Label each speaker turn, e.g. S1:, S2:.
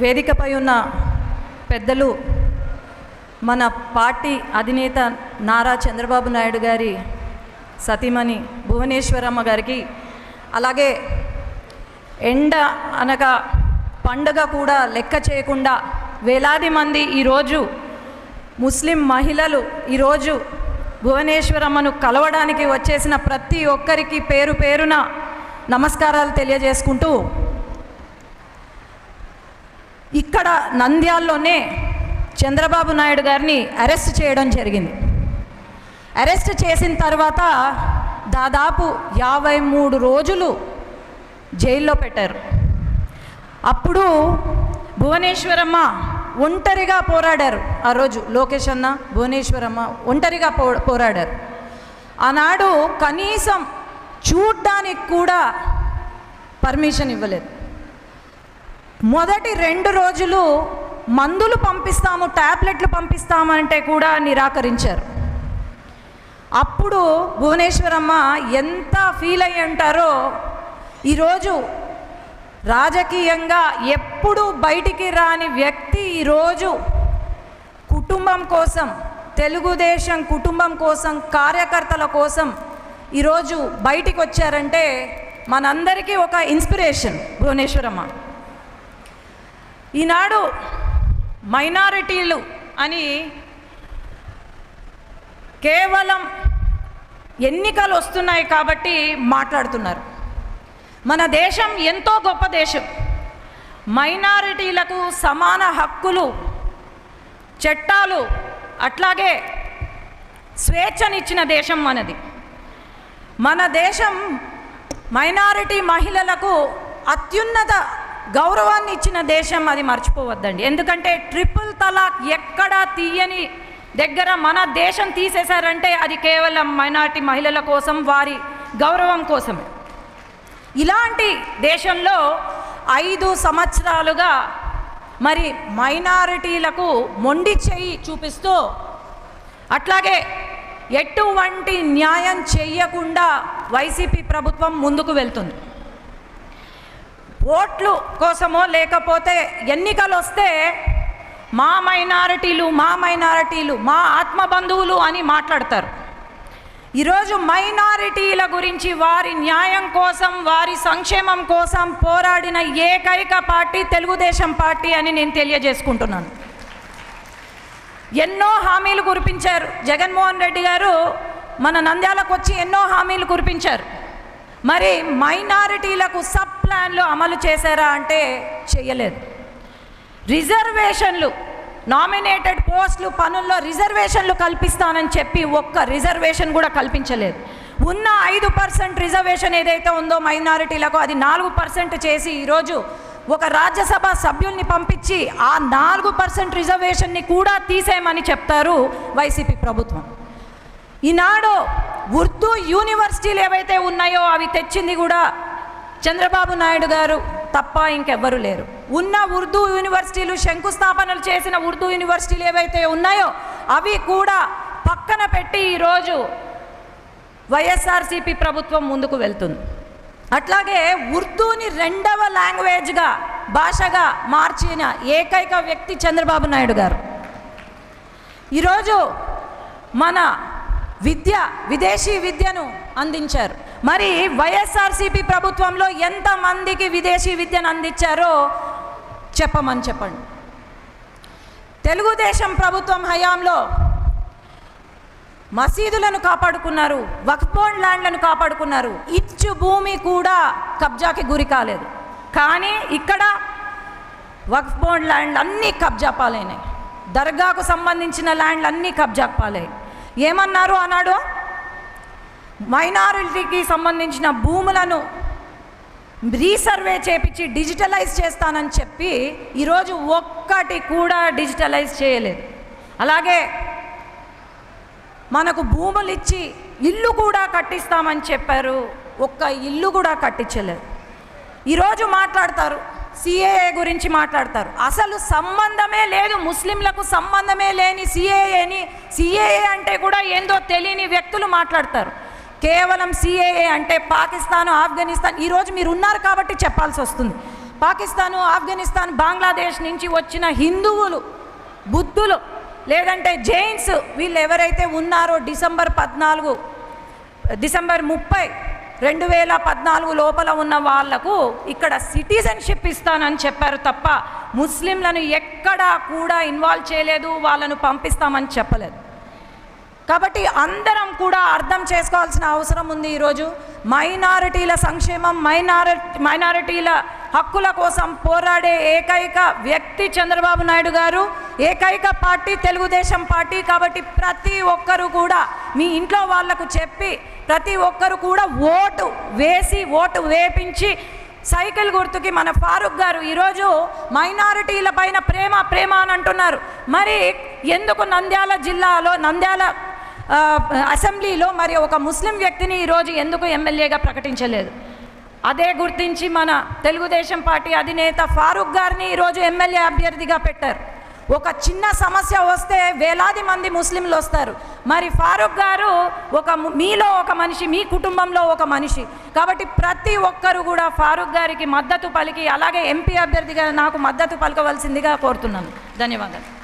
S1: వేదికపై ఉన్న పెద్దలు మన పార్టీ అధినేత నారా చంద్రబాబు నాయుడు గారి సతీమణి భువనేశ్వరమ్మ గారికి అలాగే ఎండ అనగా పండుగ కూడా లెక్క చేయకుండా వేలాది మంది ఈరోజు ముస్లిం మహిళలు ఈరోజు భువనేశ్వరమ్మను కలవడానికి వచ్చేసిన ప్రతి ఒక్కరికి పేరు పేరున నమస్కారాలు తెలియజేసుకుంటూ ఇక్కడ నంద్యాల్లోనే చంద్రబాబు నాయుడు గారిని అరెస్ట్ చేయడం జరిగింది. అరెస్ట్ చేసిన తర్వాత దాదాపు యాభై మూడు రోజులు జైల్లో పెట్టారు. అప్పుడు భువనేశ్వరమ్మ ఒంటరిగా పోరాడారు. ఆ రోజు లోకేష్ అన్న భువనేశ్వరమ్మ ఒంటరిగా పో పోరాడారు. ఆనాడు కనీసం చూడ్డానికి కూడా పర్మిషన్ ఇవ్వలేదు. మొదటి రెండు రోజులు మందులు పంపిస్తాము ట్యాబ్లెట్లు పంపిస్తామంటే కూడా నిరాకరించారు. అప్పుడు భువనేశ్వరమ్మ ఎంత ఫీల్ అయ్యి ఉంటారో ఈరోజు రాజకీయంగా ఎప్పుడు బయటికి రాని వ్యక్తి ఈరోజు కుటుంబం కోసం తెలుగుదేశం కుటుంబం కోసం కార్యకర్తల కోసం ఈరోజు బయటికి వచ్చారంటే మనందరికీ ఒక ఇన్స్పిరేషన్ భువనేశ్వరమ్మ. ఈనాడు మైనారిటీలు అని కేవలం ఎన్నికలు వస్తున్నాయి కాబట్టి మాట్లాడుతున్నారు. మన దేశం ఎంతో గొప్ప దేశం. మైనారిటీలకు సమాన హక్కులు చట్టాలు అట్లాగే స్వేచ్ఛనిచ్చిన దేశం మనది. మన దేశం మైనారిటీ మహిళలకు అత్యున్నత గౌరవాన్ని ఇచ్చిన దేశం అది మర్చిపోవద్దండి. ఎందుకంటే ట్రిపుల్ తలాక్ ఎక్కడా తీయని దగ్గర మన దేశం తీసేశారంటే అది కేవలం మైనారిటీ మహిళల కోసం వారి గౌరవం కోసమే. ఇలాంటి దేశంలో ఐదు సంవత్సరాలుగా మరి మైనారిటీలకు మొండి చెయ్యి చూపిస్తూ అట్లాగే ఎటువంటి న్యాయం చెయ్యకుండా వైసీపీ ప్రభుత్వం ముందుకు వెళ్తుంది. ఓట్లు కోసమో లేకపోతే ఎన్నికలు వస్తే మా మైనారిటీలు మా మైనారిటీలు మా ఆత్మ బంధువులు అని మాట్లాడతారు. ఈరోజు మైనారిటీల గురించి వారి న్యాయం కోసం వారి సంక్షేమం కోసం పోరాడిన ఏకైక పార్టీ తెలుగుదేశం పార్టీ అని నేను తెలియజేసుకుంటున్నాను. ఎన్నో హామీలు కురిపించారు. జగన్మోహన్ రెడ్డి గారు మన నంద్యాలకు వచ్చి ఎన్నో హామీలు కురిపించారు. మరి మైనారిటీలకు సబ్ ప్లాన్లు అమలు చేశారా అంటే చేయలేదు. రిజర్వేషన్లు నామినేటెడ్ పోస్టులు పనుల్లో రిజర్వేషన్లు కల్పిస్తానని చెప్పి ఒక్క రిజర్వేషన్ కూడా కల్పించలేదు. ఉన్న ఐదు పర్సెంట్ రిజర్వేషన్ ఏదైతే ఉందో మైనారిటీలకు అది నాలుగు పర్సెంట్ చేసి ఈరోజు ఒక రాజ్యసభ సభ్యుల్ని పంపించి ఆ నాలుగు పర్సెంట్ రిజర్వేషన్ని కూడా తీసేయమని చెప్తారు వైసీపీ ప్రభుత్వం. ఈనాడు ఉర్దూ యూనివర్సిటీలు ఏవైతే ఉన్నాయో అవి తెచ్చింది కూడా చంద్రబాబు నాయుడు గారు తప్ప ఇంకెవ్వరు లేరు. ఉన్న ఉర్దూ యూనివర్సిటీలు శంకుస్థాపనలు చేసిన ఉర్దూ యూనివర్సిటీలు ఏవైతే ఉన్నాయో అవి కూడా పక్కన పెట్టి ఈరోజు వైఎస్ఆర్సీపీ ప్రభుత్వం ముందుకు వెళ్తుంది. అట్లాగే ఉర్దూని రెండవ లాంగ్వేజ్గా భాషగా మార్చిన ఏకైక వ్యక్తి చంద్రబాబు నాయుడు గారు. ఈరోజు మన విద్య విదేశీ విద్యను అందించారు. మరి వైఎస్ఆర్సీపీ ప్రభుత్వంలో ఎంతమందికి విదేశీ విద్యను అందించారో చెప్పమని చెప్పండి. తెలుగుదేశం ప్రభుత్వం హయాంలో మసీదులను కాపాడుకున్నారు వక్ఫోన్ ల్యాండ్లను కాపాడుకున్నారు. ఇచ్చు భూమి కూడా కబ్జాకి గురి కాలేదు. కానీ ఇక్కడ వక్ఫోన్ ల్యాండ్లు అన్నీ కబ్జా పాలైనాయి దర్గాకు సంబంధించిన ల్యాండ్లు అన్నీ కబ్జాకు పాలయ్యాయి. ఏమన్నారు అన్నాడు? మైనారిటీకి సంబంధించిన భూములను రీసర్వే చేపించి డిజిటలైజ్ చేస్తానని చెప్పి ఈరోజు ఒక్కటి కూడా డిజిటలైజ్ చేయలేదు. అలాగే మనకు భూములు ఇచ్చి ఇల్లు కూడా కట్టిస్తామని చెప్పారు. ఒక్క ఇల్లు కూడా కట్టించలేదు. ఈరోజు మాట్లాడతారు. సిఏఏ గురించి మాట్లాడతారు. అసలు సంబంధమే లేదు ముస్లింలకు సంబంధమే లేని సిఏఏని సిఏఏ అంటే కూడా ఏందో తెలియని వ్యక్తులు మాట్లాడతారు. కేవలం సిఏఏ అంటే పాకిస్తాన్ ఆఫ్ఘనిస్తాన్ ఈరోజు మీరు ఉన్నారు కాబట్టి చెప్పాల్సి వస్తుంది. పాకిస్తాను ఆఫ్ఘనిస్తాన్ బంగ్లాదేశ్ నుంచి వచ్చిన హిందువులు బుద్ధులు లేదంటే జైన్స్ వీళ్ళు ఎవరైతే ఉన్నారో డిసెంబర్ పద్నాలుగు డిసెంబర్ ముప్పై రెండు వేల పద్నాలుగు లోపల ఉన్న వాళ్ళకు ఇక్కడ సిటిజన్షిప్ ఇస్తానని చెప్పారు తప్ప ముస్లింలను ఎక్కడా కూడా ఇన్వాల్వ్ చేయలేదు వాళ్ళను పంపిస్తామని చెప్పలేదు. కాబట్టి అందరం కూడా అర్థం చేసుకోవాల్సిన అవసరం ఉంది ఈరోజు. మైనారిటీల సంక్షేమం మైనారి మైనారిటీల హక్కుల కోసం పోరాడే ఏకైక వ్యక్తి చంద్రబాబు నాయుడు గారు ఏకైక పార్టీ తెలుగుదేశం పార్టీ కాబట్టి ప్రతి ఒక్కరూ కూడా మీ ఇంట్లో వాళ్ళకు చెప్పి ప్రతి ఒక్కరు కూడా ఓటు వేసి ఓటు వేపించి సైకిల్ గుర్తుకి మన ఫారూక్ గారు ఈరోజు మైనారిటీల పైన ప్రేమ ప్రేమ అని అంటున్నారు. మరి ఎందుకు నంద్యాల జిల్లాలో నంద్యాల అసెంబ్లీలో మరి ఒక ముస్లిం వ్యక్తిని ఈరోజు ఎందుకు ఎమ్మెల్యేగా ప్రకటించలేదు? అదే గుర్తించి మన తెలుగుదేశం పార్టీ అధినేత ఫారూక్ గారిని ఈరోజు ఎమ్మెల్యే అభ్యర్థిగా పెట్టారు. ఒక చిన్న సమస్య వస్తే వేలాది మంది ముస్లింలు వస్తారు. మరి ఫారూక్ గారు ఒక మీలో ఒక మనిషి మీ కుటుంబంలో ఒక మనిషి. కాబట్టి ప్రతి ఒక్కరు కూడా ఫారూక్ గారికి మద్దతు పలికి అలాగే ఎంపీ అభ్యర్థిగా నాకు మద్దతు పలకవలసిందిగా కోరుతున్నాను. ధన్యవాదాలు.